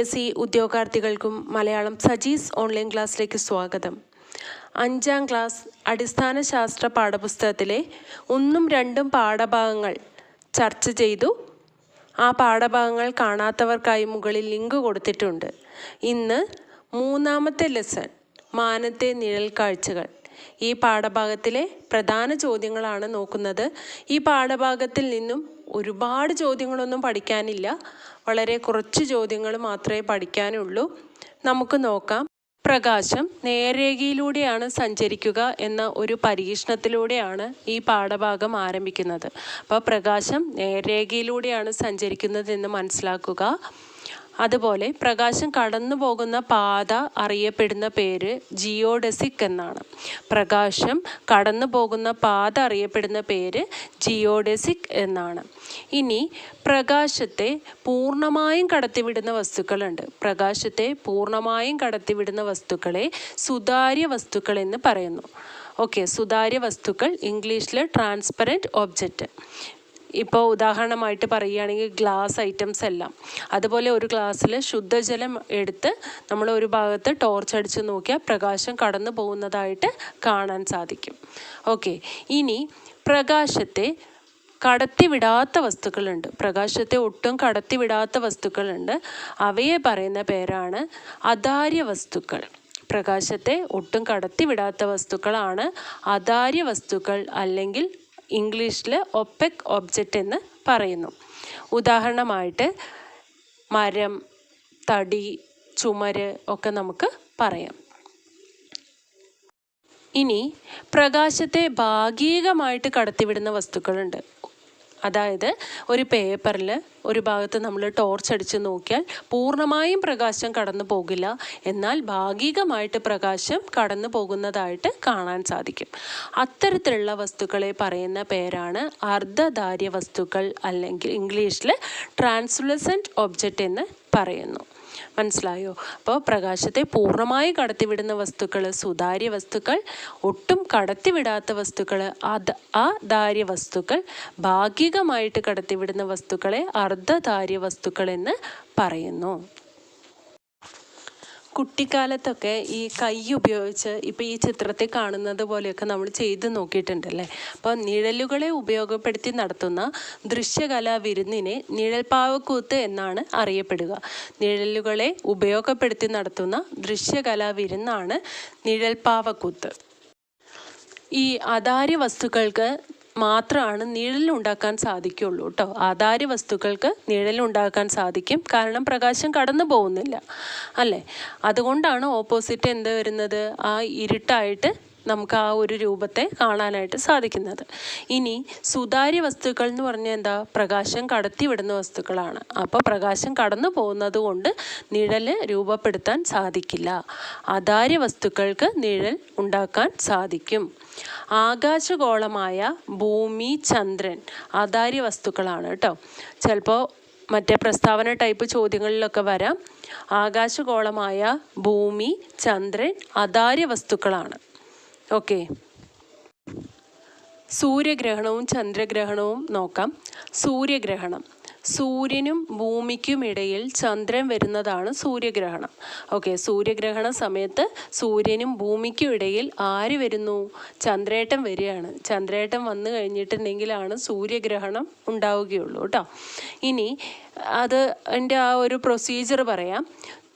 S C ഉദ്യോഗാർത്ഥികൾക്കും Malayalam Sajees online ക്ലാസ്സിലേക്ക് സ്വാഗതം. അഞ്ചാം ക്ലാസ് അടിസ്ഥാന ശാസ്ത്ര പാഠപുസ്തകത്തിലെ ഒന്നും രണ്ടും പാഠഭാഗങ്ങൾ ചർച്ച ചെയ്തു. ആ പാഠഭാഗങ്ങൾ കാണാത്തവർക്കായി മുകളിൽ ലിങ്ക് കൊടുത്തിട്ടുണ്ട്. ഇന്ന് മൂന്നാമത്തെ ലെസൺ മാനത്തെ നിഴൽ കാഴ്ചകൾ. ഈ പാഠഭാഗത്തിലെ പ്രധാന ചോദ്യങ്ങളാണ് നോക്കുന്നത്. ഈ പാഠഭാഗത്തിൽ നിന്നും ഒരുപാട് ചോദ്യങ്ങളൊന്നും പഠിക്കാനില്ല. വളരെ കുറച്ച് ചോദ്യങ്ങൾ മാത്രമേ പഠിക്കാനുള്ളൂ. നമുക്ക് നോക്കാം. പ്രകാശം നേർരേഖയിലൂടെയാണ് സഞ്ചരിക്കുക എന്ന ഒരു പരീക്ഷണത്തിലൂടെയാണ് ഈ പാഠഭാഗം ആരംഭിക്കുന്നത്. അപ്പോൾ പ്രകാശം നേർരേഖയിലൂടെയാണ് സഞ്ചരിക്കുന്നത് എന്ന് മനസ്സിലാക്കുക. അതുപോലെ പ്രകാശം കടന്നു പോകുന്ന പാത അറിയപ്പെടുന്ന പേര് ജിയോഡസിക് എന്നാണ്. പ്രകാശം കടന്നു പോകുന്ന പാത അറിയപ്പെടുന്ന പേര് ജിയോഡസിക് എന്നാണ്. ഇനി പ്രകാശത്തെ പൂർണമായും കടത്തിവിടുന്ന വസ്തുക്കളുണ്ട്. പ്രകാശത്തെ പൂർണമായും കടത്തിവിടുന്ന വസ്തുക്കളെ സുതാര്യ വസ്തുക്കൾ എന്ന് പറയുന്നു. ഓക്കെ സുതാര്യ വസ്തുക്കൾ ഇംഗ്ലീഷിൽ ട്രാൻസ്പെറന്റ് ഒബ്ജക്റ്റ്. ഇപ്പോൾ ഉദാഹരണമായിട്ട് പറയുകയാണെങ്കിൽ ഗ്ലാസ് ഐറ്റംസ് എല്ലാം. അതുപോലെ ഒരു ഗ്ലാസ്സിൽ ശുദ്ധജലം എടുത്ത് നമ്മൾ ഒരു ഭാഗത്ത് ടോർച്ച് അടിച്ച് നോക്കിയാൽ പ്രകാശം കടന്നു പോകുന്നതായിട്ട് കാണാൻ സാധിക്കും. ഓക്കെ ഇനി പ്രകാശത്തെ കടത്തിവിടാത്ത വസ്തുക്കളുണ്ട്. പ്രകാശത്തെ ഒട്ടും കടത്തിവിടാത്ത വസ്തുക്കളുണ്ട്. അവയെ പറയുന്ന പേരാണ് അധാര്യ വസ്തുക്കൾ. പ്രകാശത്തെ ഒട്ടും കടത്തിവിടാത്ത വസ്തുക്കളാണ് അധാര്യ വസ്തുക്കൾ അല്ലെങ്കിൽ ഇംഗ്ലീഷിൽ ഒപ്പെക് ഒബ്ജക്റ്റ് എന്ന് പറയുന്നു. ഉദാഹരണമായിട്ട് മരം തടി ചുമര് ഒക്കെ നമുക്ക് പറയാം. ഇനി പ്രകാശത്തെ ഭാഗികമായിട്ട് കടത്തിവിടുന്ന വസ്തുക്കളുണ്ട്. അതായത് ഒരു പേപ്പറിൽ ഒരു ഭാഗത്ത് നമ്മൾ ടോർച്ച് അടിച്ച് നോക്കിയാൽ പൂർണമായും പ്രകാശം കടന്നു പോകില്ല. എന്നാൽ ഭാഗികമായിട്ട് പ്രകാശം കടന്നു പോകുന്നതായിട്ട് കാണാൻ സാധിക്കും. അത്തരത്തിലുള്ള വസ്തുക്കളെ പറയുന്ന പേരാണ് അർദ്ധധാര്യ വസ്തുക്കൾ അല്ലെങ്കിൽ ഇംഗ്ലീഷിൽ ട്രാൻസ്ലുസന്റ് ഒബ്ജക്റ്റ് എന്ന് പറയുന്നു. മനസ്സിലായോ? അപ്പോൾ പ്രകാശത്തെ പൂർണമായി കടത്തിവിടുന്ന വസ്തുക്കൾ സുതാര്യ വസ്തുക്കൾ ഒട്ടും കടത്തിവിടാത്ത വസ്തുക്കൾ അത് അധാര്യ വസ്തുക്കൾ ഭാഗികമായിട്ട് കടത്തിവിടുന്ന വസ്തുക്കളെ അർദ്ധധാര്യ വസ്തുക്കൾ എന്ന് പറയുന്നു. കുട്ടിക്കാലത്തൊക്കെ ഈ കൈ ഉപയോഗിച്ച് ഇപ്പോൾ ഈ ചിത്രത്തിൽ കാണുന്നത് പോലെയൊക്കെ നമ്മൾ ചെയ്ത് നോക്കിയിട്ടുണ്ടല്ലേ? അപ്പോൾ നിഴലുകളെ ഉപയോഗപ്പെടുത്തി നടത്തുന്ന ദൃശ്യകലാ വിരുന്നിനെ നിഴൽപ്പാവക്കൂത്ത് എന്നാണ് അറിയപ്പെടുക. നിഴലുകളെ ഉപയോഗപ്പെടുത്തി നടത്തുന്ന ദൃശ്യകലാ വിരുന്നാണ് നിഴൽപ്പാവക്കൂത്ത്. ഈ അതാര്യ വസ്തുക്കൾക്ക് മാത്രമാണ് നിഴലുണ്ടാക്കാൻ സാധിക്കുള്ളൂ കേട്ടോ. ആധാര വസ്തുക്കൾക്ക് നിഴലുണ്ടാക്കാൻ സാധിക്കും. കാരണം പ്രകാശം കടന്നു പോകുന്നില്ല. അല്ലേ? അതുകൊണ്ടാണ് ഓപ്പോസിറ്റ് എന്ത് വരുന്നത്? ആ ഇരുട്ടായിട്ട് നമുക്ക് ആ ഒരു രൂപത്തെ കാണാനായിട്ട് സാധിക്കുന്നത്. ഇനി സുതാര്യ വസ്തുക്കൾ എന്ന് പറഞ്ഞാൽ എന്താ? പ്രകാശം കടത്തിവിടുന്ന വസ്തുക്കളാണ്. അപ്പോൾ പ്രകാശം കടന്നു പോകുന്നത് കൊണ്ട് നിഴൽ രൂപപ്പെടുത്താൻ സാധിക്കില്ല. അധാര്യ വസ്തുക്കൾക്ക് നിഴൽ ഉണ്ടാക്കാൻ സാധിക്കും. ആകാശഗോളമായ ഭൂമി ചന്ദ്രൻ ആധാര്യ വസ്തുക്കളാണ് കേട്ടോ ചിലപ്പോൾ മറ്റേ പ്രസ്താവന ടൈപ്പ് ചോദ്യങ്ങളിലൊക്കെ വരാം. ആകാശഗോളമായ ഭൂമി ചന്ദ്രൻ അധാര്യ വസ്തുക്കളാണ്. ഓക്കെ. സൂര്യഗ്രഹണവും ചന്ദ്രഗ്രഹണവും നോക്കാം. സൂര്യഗ്രഹണം. സൂര്യനും ഭൂമിക്കും ഇടയിൽ ചന്ദ്രൻ വരുന്നതാണ് സൂര്യഗ്രഹണം. ഓക്കെ സൂര്യഗ്രഹണ സമയത്ത് സൂര്യനും ഭൂമിക്കും ഇടയിൽ ആര് വരുന്നു? ചന്ദ്രേട്ടൻ വരികയാണ്. ചന്ദ്രേട്ടൻ വന്നു കഴിഞ്ഞിട്ടുണ്ടെങ്കിലാണ് സൂര്യഗ്രഹണം ഉണ്ടാവുകയുള്ളൂ കേട്ടോ. ഇനി അത് എന്റെ ആ ഒരു പ്രൊസീജിയർ പറയാം.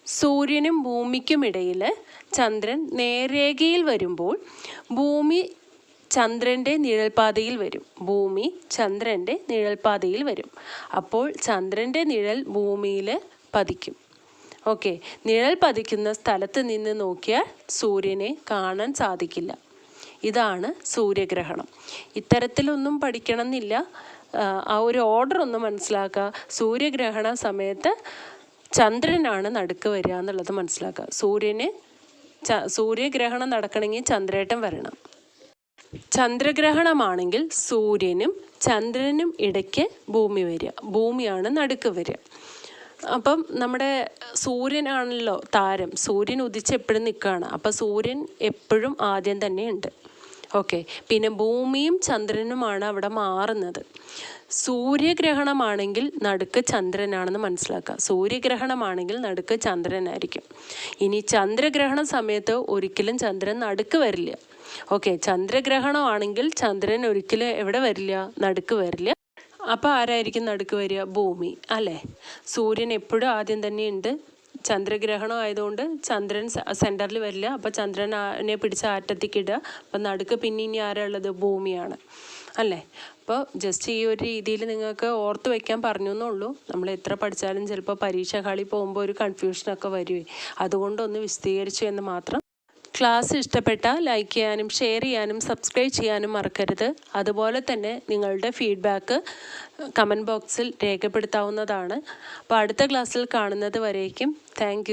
സൂര്യനും ഭൂമിക്കും ഇടയിൽ ചന്ദ്രൻ നേരേഖയിൽ വരുമ്പോൾ ഭൂമി ചന്ദ്രന്റെ നിഴൽപാതയിൽ വരും. ഭൂമി ചന്ദ്രന്റെ നിഴൽപാതയിൽ വരും. അപ്പോൾ ചന്ദ്രന്റെ നിഴൽ ഭൂമിയിൽ പതിക്കും. ഓക്കെ. നിഴൽ പതിക്കുന്ന സ്ഥലത്ത് നിന്ന് നോക്കിയാൽ സൂര്യനെ കാണാൻ സാധിക്കില്ല. ഇതാണ് സൂര്യഗ്രഹണം. ഇത്തരത്തിലൊന്നും പഠിക്കണം എന്നില്ല ആ ഒരു ഓർഡർ ഒന്ന് മനസ്സിലാക്കുക. സൂര്യഗ്രഹണ സമയത്ത് ചന്ദ്രനാണ് നടുക്ക് വരിക എന്നുള്ളത് മനസ്സിലാക്കുക. സൂര്യന് സൂര്യഗ്രഹണം നടക്കണമെങ്കിൽ ചന്ദ്രേട്ടൻ വരണം. ചന്ദ്രഗ്രഹണമാണെങ്കിൽ സൂര്യനും ചന്ദ്രനും ഇടയ്ക്ക് ഭൂമി വരിക. ഭൂമിയാണ് നടുക്ക് വരിക. അപ്പം നമ്മുടെ സൂര്യനാണല്ലോ താരം. സൂര്യൻ ഉദിച്ച് എപ്പോഴും നിൽക്കുകയാണ്. അപ്പം സൂര്യൻ എപ്പോഴും ആദ്യം തന്നെ ഉണ്ട്. ഓക്കെ. പിന്നെ ഭൂമിയും ചന്ദ്രനുമാണ് അവിടെ മാറുന്നത്. സൂര്യഗ്രഹണമാണെങ്കിൽ നടുക്ക് ചന്ദ്രനാണെന്ന് മനസ്സിലാക്കുക. സൂര്യഗ്രഹണമാണെങ്കിൽ നടുക്ക് ചന്ദ്രനായിരിക്കും. ഇനി ചന്ദ്രഗ്രഹണ സമയത്ത് ഒരിക്കലും ചന്ദ്രൻ നടുക്ക് വരില്ല. ഓക്കെ ചന്ദ്രഗ്രഹണമാണെങ്കിൽ ചന്ദ്രൻ ഒരിക്കലും എവിടെ വരില്ല? നടുക്ക് വരില്ല. അപ്പോൾ ആരായിരിക്കും നടുക്ക് വരിക? ഭൂമി അല്ലേ? സൂര്യൻ എപ്പോഴും ആദ്യം തന്നെ ഉണ്ട് ചന്ദ്രഗ്രഹണം ആയതുകൊണ്ട് ചന്ദ്രൻ സെന്ററിൽ വരില്ല. അപ്പോൾ ചന്ദ്രനെ പിടിച്ച് ആറ്റത്തിക്കിടുക അപ്പം നടുക്ക് പിന്നെ ഇനി ആരാളുള്ളത് ഭൂമിയാണ്. അല്ലേ? അപ്പോൾ ജസ്റ്റ് ഈ ഒരു രീതിയിൽ നിങ്ങൾക്ക് ഓർത്ത് വയ്ക്കാൻ പറഞ്ഞു എന്നുള്ളൂ നമ്മൾ എത്ര പഠിച്ചാലും ചിലപ്പോൾ പരീക്ഷ കളി പോകുമ്പോൾ ഒരു കൺഫ്യൂഷനൊക്കെ വരുവേ. അതുകൊണ്ടൊന്ന് വിശദീകരിച്ചു എന്ന് മാത്രം ക്ലാസ് ഇഷ്ടപ്പെട്ടാൽ ലൈക്ക് ചെയ്യാനും ഷെയർ ചെയ്യാനും സബ്സ്ക്രൈബ് ചെയ്യാനും മറക്കരുത്. അതുപോലെ തന്നെ നിങ്ങളുടെ ഫീഡ്ബാക്ക് കമന്റ് ബോക്സിൽ രേഖപ്പെടുത്താവുന്നതാണ്. അപ്പോൾ അടുത്ത ക്ലാസ്സിൽ കാണുന്നത് വരേക്കും. താങ്ക്